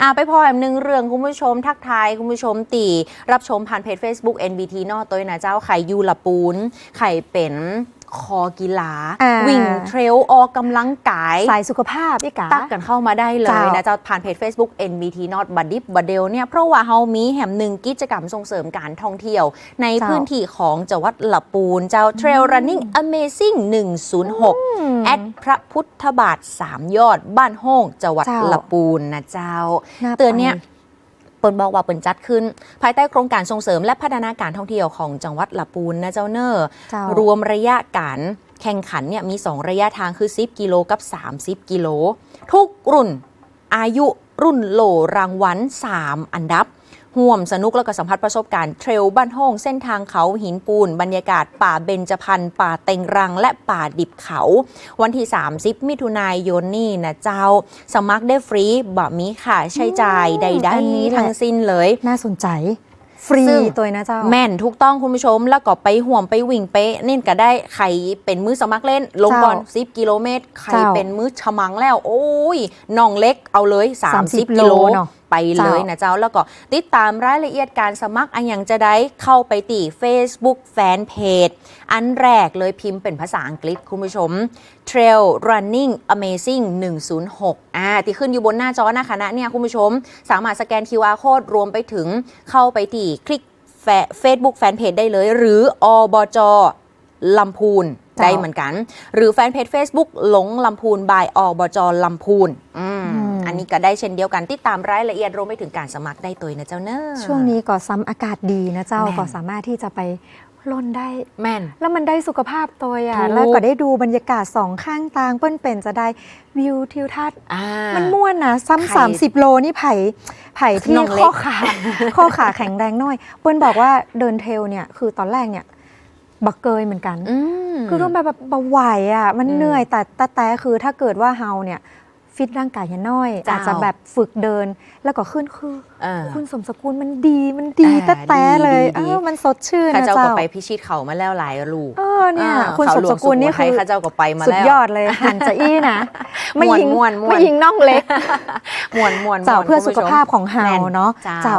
อ่าไปพอแบบหนึ่งเรื่องคุณผู้ชม ทักทายคุณผู้ชมตีรับชมผ่านเพจ Facebook NBT นอตัวนะเจ้าไข่ยูละปูนไข่เป็น คอกีฬา อ่า วิ่งเทรลออกกำลังกาย สายสุขภาพพี่กา ตักกันเข้ามาได้เลยเจ้านะเจ้าผ่านเพจ Facebook NBT Not บัดดิบบัดเดลเนี่ยเพราะว่าเฮามีแหมหนึ่งกิจกรรมส่งเสริมการท่องเที่ยว ในเจ้า พื้นที่ของจังหวัดละปูน เจ้า Trail Running Amazing 106 แอดพระพุทธบาท 3 ยอดบ้านห้องจังหวัดเจ้า ละปูนนะเจ้าน่าเตือนเนี่ยไป เปิดบอกว่าเปิดจัดขึ้น ภายใต้โครงการส่งเสริมและพัฒนาการท่องเที่ยวของจังหวัดละปูนนะเจ้าเนอร์เจ้ารวมระยะการแข่งขันเนี่ยมี 2 ระยะทางคือ 10 กิโลกับ 30 กิโล ทุกรุ่นอายุรุ่นโหลรางวัล 3 อันดับ ห่วมสนุกแล้วก็สัมผัสประสบการณ์เทรลบ้านห้องเส้นทางเขาหินปูน บรรยากาศป่าเบญจพรรณป่าเต็งรัง และป่าดิบเขา วันที่ 30 มิถุนายนนี่นะเจ้า สมัครได้ฟรีบะมีค่าใช้จ่ายใดอันนี้แหละๆทั้งสิ้นเลย น่าสนใจฟรีซึ่งตัวนะเจ้า แม่นถูกต้องคุณผู้ชม แล้วก็ไปห่วมไปวิ่งไปนี่ก็ได้ใครเป็นมือสมัครเล่น ลงก่อนเจ้า10กิโลเมตรใครเจ้าเป็นมือฉมังแล้ว โอ้ยน้องเล็กเอาเลย 30 30กิโลโลเนอะ ไปเลยเจ้านนะเจ้า แล้วก็ติดตามรายละเอียดการสมัครอันอย่างจะได้เข้าไปตี Facebook Fanpage อันแรกเลยพิมพ์เป็นภาษาอังกฤษคุณผู้ชม Trail Running Amazing 106อ่าที่ขึ้นอยู่บนหน้าจอหน้าคณะเนี่ยคุณผู้ชม สามารถสแกน QR code รวมไปถึงเข้าไปที่คลิกเฟซบุ๊กแฟนเพจได้เลย หรืออบจลำพูนเจ้าได้เหมือนกัน หรือแฟนเพจ Facebook หลงลำพูนบายอบจลำพูนอืม อืมอันนี้ก็ได้เช่นเดียวกันติดตามรายละเอียดรวมไปถึงการสมัครได้ตัวนะเจ้าเนอะช่วงนี้ก็ซ้ำอากาศดีนะเจ้าแม่นก็สามารถที่จะไปล่นได้แม่น แล้วมันได้สุขภาพตัวอะถูกแล้วก็ได้ดูบรรยากาศสองข้างทางเปิ้นเป็นจะได้วิวทิวทัศน์อ่ามันม่วนนะซ้ำใครสามสิบโลนี่ไผ่ไผ่ที่น้องเล็กข้อขาข้อขาแข็งแรงน้อย เปิ้ลบอกว่าเดินเทรลเนี่ยคือตอนแรกเนี่ยบักเกยเหมือนกันอืมคือต้องแบบแบบเบาไหวอะ มันอืมเหนื่อยแต่แต่แต่คือถ้าเกิดว่าเฮาเนี่ย ฟิตร่างกายอย่าน้อยเจ้าอาจจะแบบฝึกเดินแล้วก็ขึ้นคือเออคุณสมสกุลมันดีมันดีอ่าแต่แต่เลยดีดีเออมันสดชื่นข้านะเจ้าเจ้าก็ไปพิชิตเขามาแล้วหลายลูกเออเนี่ยอ่าคุณเขาสมหลวสงกุลนี่สุโขทัคืยอข้าเจ้าก็ไปมาสุดแล้วยอดเลยหันจะอี้นะไม่ยิงม่วนๆม่วนไม่ยิงน่องเล็กมวนมวนเจ้าม่วนเพื่อคุณสุผู้ขชมภาพของเฮาแม่นเนาะเจ้าเจ้า